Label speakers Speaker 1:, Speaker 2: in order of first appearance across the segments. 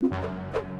Speaker 1: you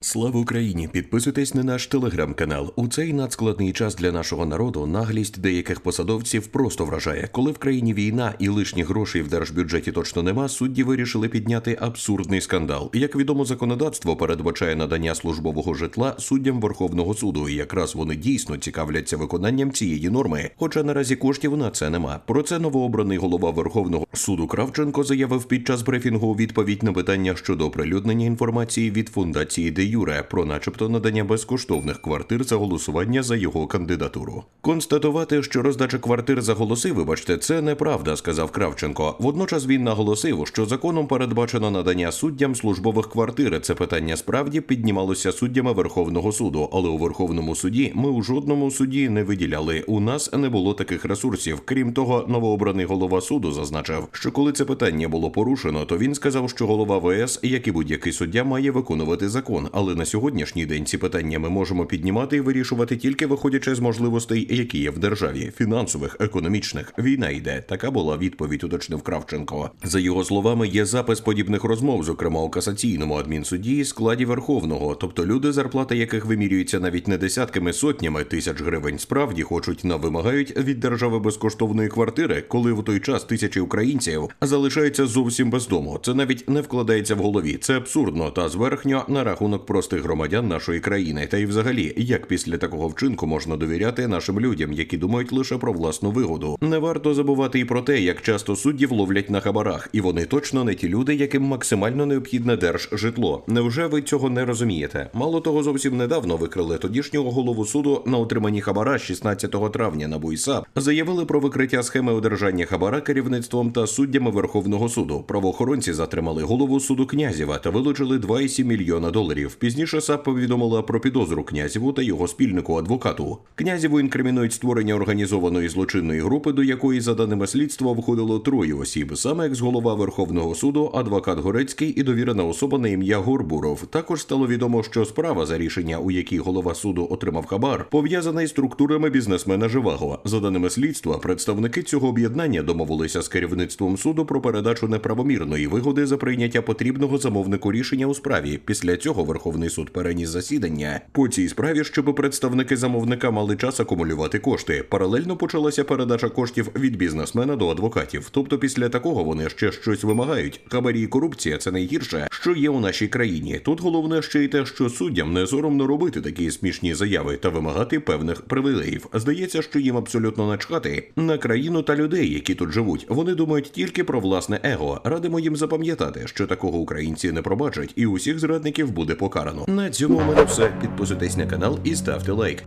Speaker 1: Слава Україні! Підписуйтесь на наш телеграм-канал. У цей надскладний час для нашого народу наглість деяких посадовців просто вражає. Коли в країні війна і лишніх грошей в держбюджеті точно нема, судді вирішили підняти абсурдний скандал. Як відомо, законодавство передбачає надання службового житла суддям Верховного суду, і якраз вони дійсно цікавляться виконанням цієї норми. Хоча наразі коштів на це нема. Про це новообраний голова Верховного суду Кравченко заявив під час брифінгу відповідь на питання щодо оприлюднення інформації від фундації Юре про, начебто, надання безкоштовних квартир за голосування за його кандидатуру. Констатувати, що роздача квартир за голоси, вибачте, це неправда, сказав Кравченко. Водночас він наголосив, що законом передбачено надання суддям службових квартир. Це питання справді піднімалося суддями Верховного суду, але у Верховному суді ми у жодному суді не виділяли. У нас не було таких ресурсів. Крім того, новообраний голова суду зазначив, що коли це питання було порушено, то він сказав, що голова ВС, як і будь-який суддя, має виконувати закон. Але на сьогоднішній день ці питання ми можемо піднімати і вирішувати тільки виходячи з можливостей, які є в державі, фінансових, економічних. Війна йде. Така була відповідь, уточнив Кравченко. За його словами, є запис подібних розмов, зокрема у касаційному адмінсуді складі Верховного, тобто люди, зарплата яких вимірюється навіть не десятками сотнями тисяч гривень, справді хочуть на вимагають від держави безкоштовної квартири, коли в той час тисячі українців залишаються зовсім без дому. Це навіть не вкладається в голові. Це абсурдно та зверхньо на рахунок простих громадян нашої країни. Та й взагалі, як після такого вчинку можна довіряти нашим людям, які думають лише про власну вигоду. Не варто забувати і про те, як часто суддів ловлять на хабарах, і вони точно не ті люди, яким максимально необхідне держжитло. Невже ви цього не розумієте? Мало того, зовсім недавно викрили тодішнього голову суду на отриманні хабара 16 травня на БУЙСАП. Заявили про викриття схеми одержання хабара керівництвом та суддями Верховного суду. Правоохоронці затримали голову суду Князєва та вилучили 2,7 мільйона доларів. Пізніше САП повідомила про підозру Князєву та його спільнику адвокату. Князєву інкримінують створення організованої злочинної групи, до якої, за даними слідства, входило троє осіб, саме екс-голова Верховного суду, адвокат Горецький і довірена особа на ім'я Горбуров. Також стало відомо, що справа за рішення, у якій голова суду отримав хабар, пов'язана із структурами бізнесмена Живаго. За даними слідства, представники цього об'єднання домовилися з керівництвом суду про передачу неправомірної вигоди за прийняття потрібного замовнику рішення у справі. Після цього Верховний суд переніс засідання по цій справі, щоб представники замовника мали час акумулювати кошти. Паралельно почалася передача коштів від бізнесмена до адвокатів. Тобто, після такого вони ще щось вимагають. Хабарі і корупція це найгірше, що є у нашій країні. Тут головне ще й те, що суддям не соромно робити такі смішні заяви та вимагати певних привілеїв. Здається, що їм абсолютно начхати на країну та людей, які тут живуть. Вони думають тільки про власне его. Радимо їм запам'ятати, що такого українці не пробачать, і усіх зрадників буде покарано. На цьому у мене все. Підписуйтесь на канал і ставте лайк.